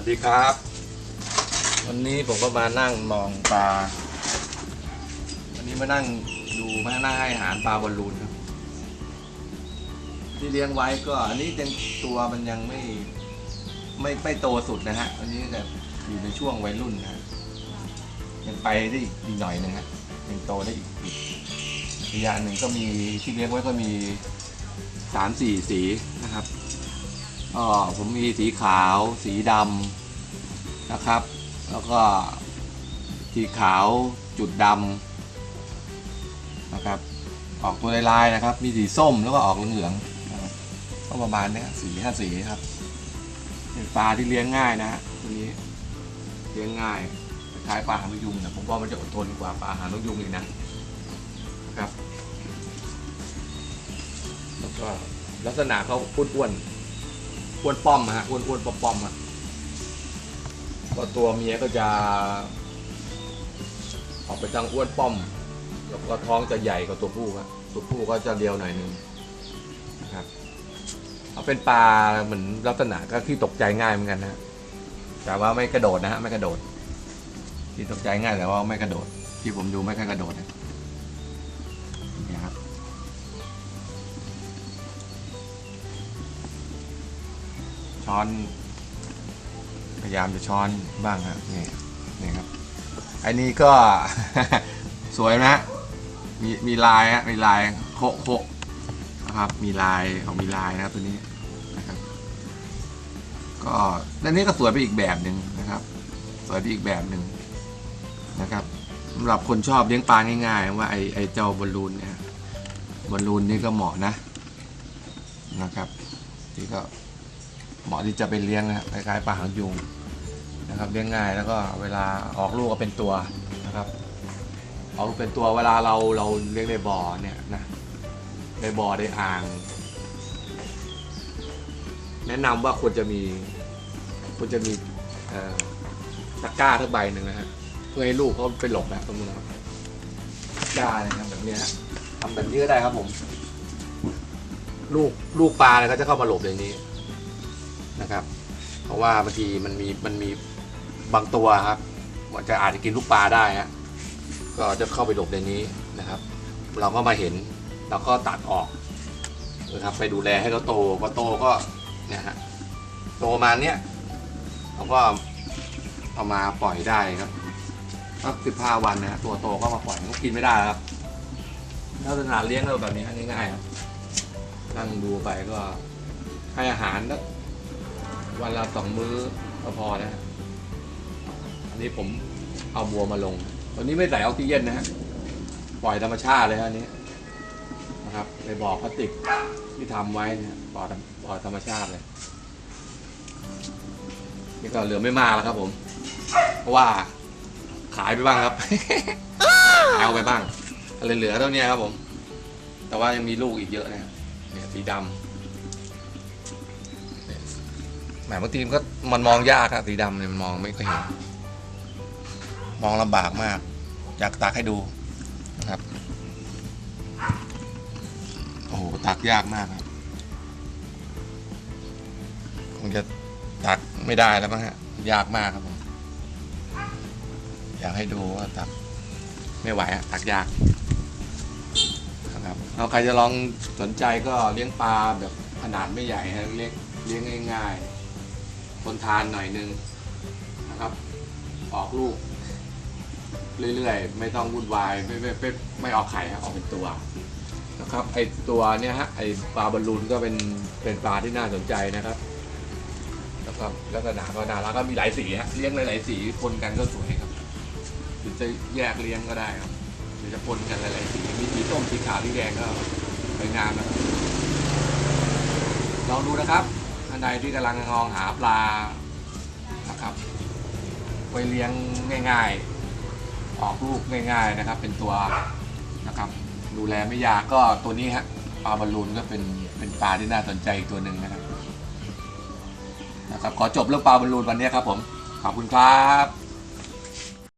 วัสดีครับ วันนี้ผมก็มานั่งมองปลา วันนี้มานั่งดูมานั่งให้อาหารปลาบอลลูนครับ ที่เลี้ยงไว้ก็อันนี้ยังตัวมันยังไม่ไม่ไม่โตสุดนะฮะ อันนี้แบบอยู่ในช่วงวัยรุ่นนะยังไปได้อีกหน่อยนะฮะยังโตได้อีกอีกระยะหนึ่งก็มีที่เลี้ยงไว้ก็มีสามสี่สีนะครับ ก็ผมมีสีขาว สีดำนะครับ แล้วก็สีขาวจุดดำนะครับ ออกตัวลายๆนะครับ มีสีส้มแล้วก็ออกเหลืองๆนะครับก็ประมาณนี้สีห้าสีครับเป็นปลาที่เลี้ยงง่ายนะฮะตัวนี้เลี้ยงง่ายคล้ายปลาหางนกยุงแต่ผมว่ามันจะอดทนกว่าปลาหางนกยุงอีกนะนะครับ แล้วก็ลักษณะเขาอ้วน อ้วนป้อมฮะอ้วนอ้วนป้อมป้อมๆอะก็ตัวเมียก็จะ ออกไปทางอ้วนป้อม แล้วก็ท้องจะใหญ่กว่าตัวผู้ครับตัวผู้ก็จะเรียวหน่อยนึงนะครับเอาเป็นปลาเหมือนลักษณะก็ที่ตกใจง่ายเหมือนกันนะฮะแต่ว่าไม่กระโดดนะฮะไม่กระโดด ที่ตกใจง่ายแต่ว่าไม่กระโดด ที่ผมดูไม่ค่อยกระโดดนะนี่ครับ ช้อน พยายามจะช้อนบ้างครับนี่นี่ครับ อันนี้ก็ สวยนะ มีมีลายฮะมีลายโคโคนะครับ มีลายของมีลายนะครับตัวนี้นะครับ ก็อันนี้ก็สวยไปอีกแบบหนึ่งนะครับ สวยไปอีกแบบหนึ่งนะครับสำหรับคนชอบเลี้ยงปลาง่ายๆ ว่าไอไอเจ้าบอลลูนเนี่ยบอลลูนนี่ก็เหมาะนะนะครับ ที่ก็ เหมาะที่จะไปเลี้ยงนะครับคล้ายๆปลาหางยุงนะครับเลี้ยงง่ายแล้วก็เวลาออกลูกก็เป็นตัวนะครับออกลูกเป็นตัวเวลาเราเราเลี้ยงในบ่อเนี่ยนะในบ่อในอ่าง แนะนำว่าควรจะมีควรจะมีตะกร้าทั้งใบหนึ่งนะฮะเพื่อให้ลูกเขาไปหลบนะตรงนู้นครับกร้านะครับแบบนี้ทำแบบนี้ก็ได้ครับผม ลูกลูกปลาเนี่ยเขาจะเข้ามาหลบในนี้ นะครับ เพราะว่าบางทีมันมีมันมีบางตัวครับมันจะอาจจะกินลูกปลาได้ฮะก็จะเข้าไปหลบในนี้นะครับ เราก็มาเห็นเราก็ตัดออกนะครับไปดูแลให้เขาโตพอโตก็เนี่ยฮะโตมาเนี้ยเราก็เอามาปล่อยได้ครับสักสิบห้าวันนะฮะตัวโตก็มาปล่อยก็กินไม่ได้ครับลักษณะเลี้ยงเราแบบนี้ง่ายๆครับนั่งดูไปก็ให้อาหารแล้ว วันละสองมื้อก็พอนะฮะอันนี้ผมเอาบัวมาลงตัวนี้ไม่ใส่ออกซิเจนนะฮะปล่อยธรรมชาติเลยฮะอันนี้นะครับในบ่อพลาสติกที่ทำไว้นะปล่อยปล่อยธรรมชาติเลยนี่ก็เหลือไม่มากแล้วครับ ผม เพราะว่าขายไปบ้างครับขายเอาไปบ้างเหลือเท่านี้ครับผม แต่ว่ายังมีลูกอีกเยอะนะเนี่ยสีดำ แหมบางทีมันก็มันมองยากครับสีดำเนี่ยมันมองไม่ค่อยเห็น มองลำบากมาก อยากตักให้ดูนะครับ โอ้โหตักยากมากครับคงจะตักไม่ได้แล้วมั้งฮะยากมากครับผมอยากให้ดูว่าตักไม่ไหวอะตักยากนะครับเอาใครจะลองสนใจก็เลี้ยงปลาแบบขนาดไม่ใหญ่ฮะเล็กเลี้ยงง่ายๆ ทนทานหน่อยนึงนะครับ ออกลูก เรื่อยๆ ไม่ต้องวุ่นวายไม่ไม่ไม่ไม่ออกไข่ฮะออกเป็นตัวนะครับไอตัวเนี้ยฮะไอปลาบอลลูนก็เป็นเป็นปลาที่น่าสนใจนะครับแล้วก็ลักษณะก็น่ารักก็มีหลายสีฮะเลี้ยงหลายๆสีคนกันก็สวยครับหรือจะแยกเลี้ยงก็ได้ครับหรือจะปนกันหลายๆสีมีสีส้มสีขาวสีแดงก็สวยงามนะครับลองดูนะครับ ท่านใดที่กำลังมองหาปลานะครับไปเลี้ยงง่ายๆ ออกลูกง่าย ๆนะครับ เป็นตัวนะครับดูแลไม่ยากก็ตัวนี้ฮะปลาบอลลูนก็เป็นเป็นปลาที่น่าสนใจอีกตัวหนึ่งนะครับนะครับ ขอจบเรื่องปลาบอลลูนวันนี้ครับผม ขอบคุณครับ